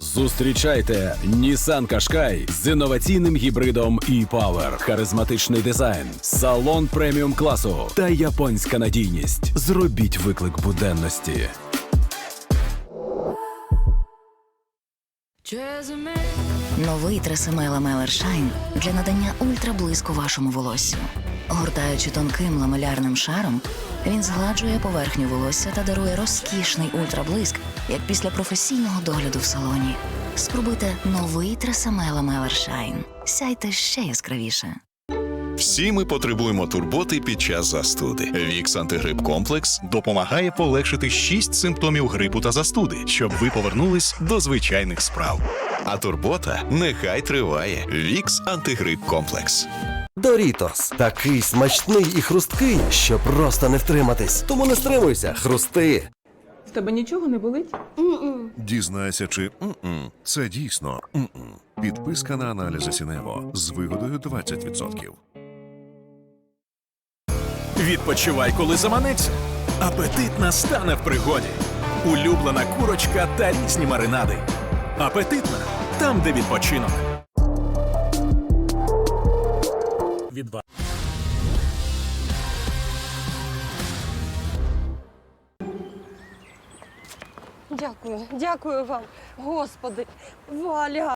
Зустрічайте Nissan Qashqai з інноваційним гібридом e-Power, харизматичний дизайн, салон преміум класу та японська надійність. Зробіть виклик буденності. Новий Тресемела Мелер Шайн для надання ультраблиску вашому волоссю. Гортаючи тонким ламелярним шаром, він згладжує поверхню волосся та дарує розкішний ультраблиск, як після професійного догляду в салоні. Спробуйте новий Тресемела Мелер Шайн. Сяйте ще яскравіше. Всі ми потребуємо турботи під час застуди. Вікс антигрип комплекс допомагає полегшити шість симптомів грипу та застуди, щоб ви повернулись до звичайних справ. А турбота нехай триває. Вікс антигрип комплекс. Дорітос такий смачний і хрусткий, що просто не втриматись. Тому не стримуйся, хрусти. З тебе нічого не болить? Дізнайся, чи м-м, це дійсно м-м. Підписка на аналізи Сінево з вигодою 20%. Відпочивай, коли заманеться. Апетит настане в пригоді. Улюблена курочка та різні маринади. Апетитна там, де відпочинок. Від Дякую, дякую вам, господи, Валя.